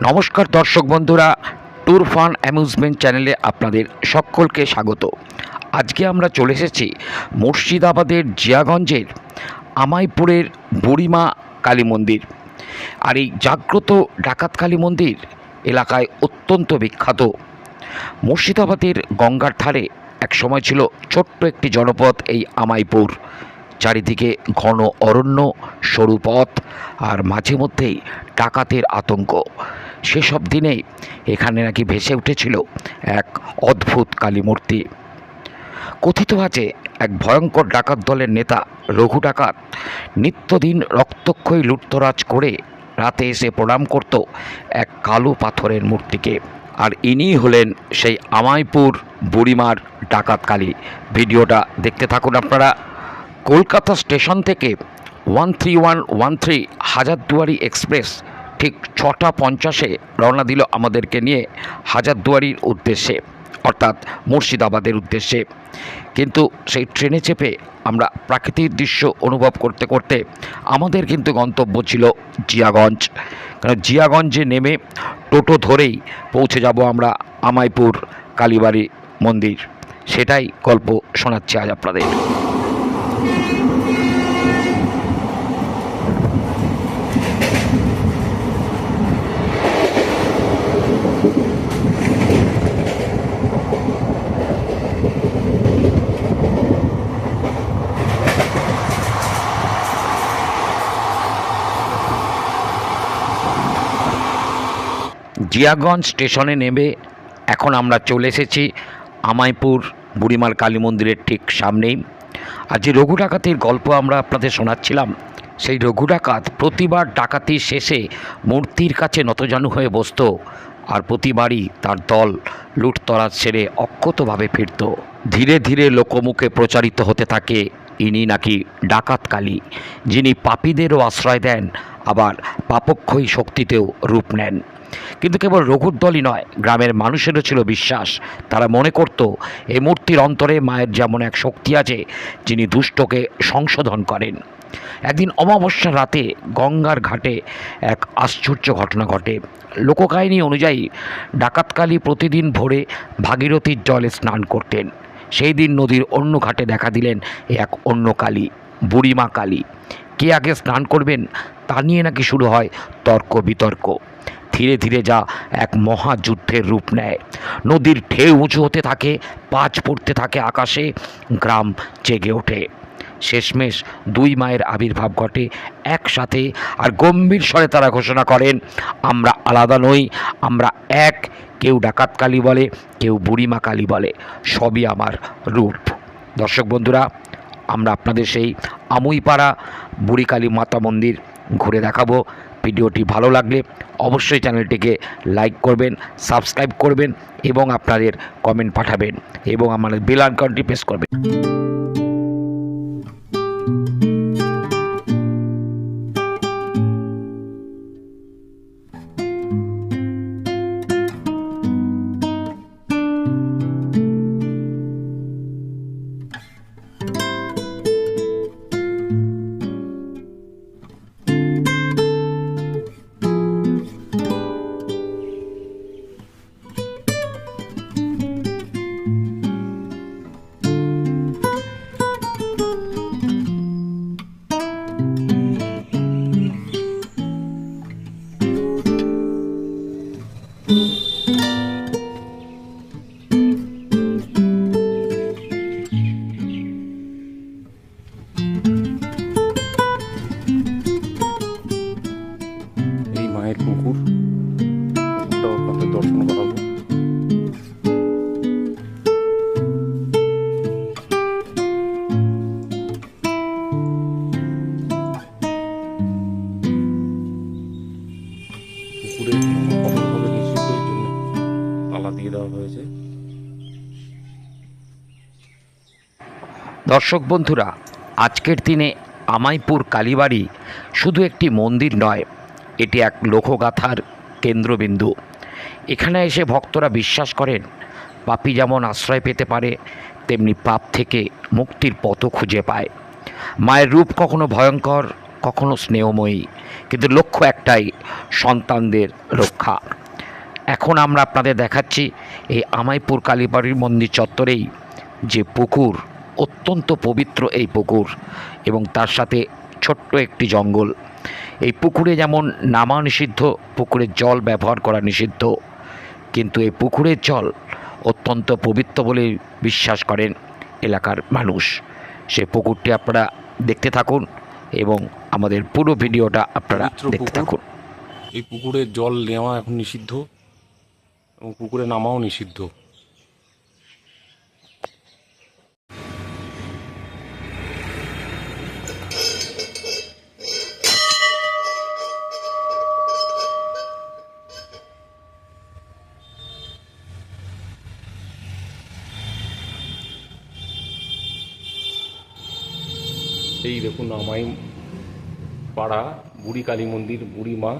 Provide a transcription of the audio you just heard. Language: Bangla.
নমস্কার দর্শক বন্ধুরা ট্যুর ফান অ্যামিউজমেন্ট চ্যানেলে আপনাদের সকলকে স্বাগত। আজকে আমরা চলে এসেছি মুর্শিদাবাদের জিয়াগঞ্জের আমাইপুরের বুড়িমা কালী মন্দির। আর এই জাগ্রত ডাকাত কালী মন্দির এলাকায় অত্যন্ত বিখ্যাত। মুর্শিদাবাদের গঙ্গার ধারে এক সময় ছিল ছোট্ট একটি জনপদ এই আমাইপুর। চারিদিকে ঘন অরণ্য, সরু পথ আর মাঝে মধ্যেই ডাকাতের আতঙ্ক। সেসব দিনেই এখানে নাকি ভেসে উঠেছিল এক অদ্ভুত কালী মূর্তি কথিত আছে, এক ভয়ঙ্কর ডাকাত দলের নেতা, রঘু ডাকাত, নিত্যদিন রক্তক্ষয়ী লুটতরাজ করে রাতে এসে প্রণাম করত এক কালো পাথরের মূর্তিকে। আর ইনি হলেন সেই আমাইপুর বুড়িমার ডাকাত কালী। ভিডিওটা দেখতে থাকুন আপনারা। কলকাতা স্টেশন থেকে one three one one three Hazarduari express ঠিক ছটা পঞ্চাশে রওনা দিল আমাদেরকে নিয়ে হাজারদুয়ারির উদ্দেশ্যে, অর্থাৎ মুর্শিদাবাদের উদ্দেশ্যে। কিন্তু সেই ট্রেনে চেপে আমরা প্রাকৃতিক দৃশ্য অনুভব করতে করতে আমাদের কিন্তু গন্তব্য ছিল জিয়াগঞ্জ। কারণ জিয়াগঞ্জে নেমে টোটো ধরেই পৌঁছে যাব আমরা আমাইপুর কালীবাড়ি মন্দির। সেটাই গল্প শোনাচ্ছি আজ আপনাদের। জিয়াগঞ্জ স্টেশনে নেমে এখন আমরা চলে এসেছি আমাইপুর বুড়িমার কালী মন্দিরের ঠিক সামনেই। আর যে রঘু ডাকাতির গল্প আমরা আপনাদের শোনাচ্ছিলাম, সেই রঘু ডাকাত প্রতিবার ডাকাতির শেষে মূর্তির কাছে নতজানু হয়ে বসতো আর প্রতিবারই তার দল লুটতরাজ সেরে অক্ষতভাবে ফিরত। ধীরে ধীরে লোকমুখে প্রচারিত হতে থাকে ইনি নাকি ডাকাত কালী, যিনি পাপীদেরও আশ্রয় দেন, আবার পাপক্ষয়ী শক্তিতেও রূপ নেন। কিন্তু কেবল রঘুর দলই নয়, গ্রামের মানুষেরও ছিল বিশ্বাস। তারা মনে করত, এই মূর্তির অন্তরে মায়ের যেমন এক শক্তি আছে, যিনি দুষ্টকে সংশোধন করেন। একদিন অমাবস্যার রাতে গঙ্গার ঘাটে এক আশ্চর্য ঘটনা ঘটে। লোককাহিনী অনুযায়ী ডাকাতকালী প্রতিদিন ভোরে ভাগীরথীর জলে স্নান করতেন। সেই দিন নদীর অন্য ঘাটে দেখা দিলেন এক অন্য কালী, বুড়িমা কালী। কে আগে স্নান করবেন তা নিয়ে নাকি শুরু হয় তর্ক বিতর্ক। ধীরে ধীরে যা এক মহাযুদ্ধের রূপ নেয়। নদীর ঢেউ উঁচু হতে থাকে, পাঁচ পড়তে থাকে আকাশে, গ্রাম জেগে ওঠে। শেষমেশ দুই মায়ের আবির্ভাব ঘটে একসাথে আর গম্ভীর স্বরে তারা ঘোষণা করেন, আমরা আলাদা নই, আমরা এক, কেউ ডাকাত কালী বলে, কেউ বুড়িমা কালী বলে, সবই আমার রূপ। দর্শক বন্ধুরা, আমরা আপনাদের সেই আমুইপাড়া বুড়ি কালী মাতা মন্দির ঘুরে দেখাবো। ভিডিওটি ভালো লাগলে অবশ্যই চ্যানেলটিকে লাইক করবেন, সাবস্ক্রাইব করবেন এবং আপনাদের কমেন্ট পাঠাবেন এবং আমাদের বেল আইকনটি প্রেস করবেন। দেওয়া হয়েছে। দর্শক বন্ধুরা, আজকের দিনে আমাইপুর কালীবাড়ি শুধু একটি মন্দির নয়, এটি এক লোকগাথার কেন্দ্রবিন্দু। এখানে এসে ভক্তরা বিশ্বাস করেন, পাপি যেমন আশ্রয় পেতে পারে, তেমনি পাপ থেকে মুক্তির পথও খুঁজে পায়। মায়ের রূপ কখনো ভয়ঙ্কর, কখনো স্নেহময়ী, কিন্তু লক্ষ্য একটাই, সন্তানদের রক্ষা। এখন আমরা আপনাদের দেখাচ্ছি এই আমাইপুর কালীবাড়ির মন্দির চত্বরেই যে পুকুর অত্যন্ত পবিত্র এই পুকুর এবং তার সাথে ছোট্ট একটি জঙ্গল। এই পুকুরে যেমন নামা নিষিদ্ধ পুকুরের জল ব্যবহার করা নিষিদ্ধ কিন্তু এই পুকুরের জল অত্যন্ত পবিত্র বলে বিশ্বাস করেন এলাকার মানুষ। সে পুকুরটি আপনারা দেখতে থাকুন এবং আমাদের পুরো ভিডিওটা আপনারা দেখতে থাকুন। এই পুকুরের জল নেওয়া এখন নিষিদ্ধ। এবং পুকুরে নামাও নিষিদ্ধ। এই দেখুন আমাই পাড়া বুড়ি কালী মন্দির বুড়ি মা।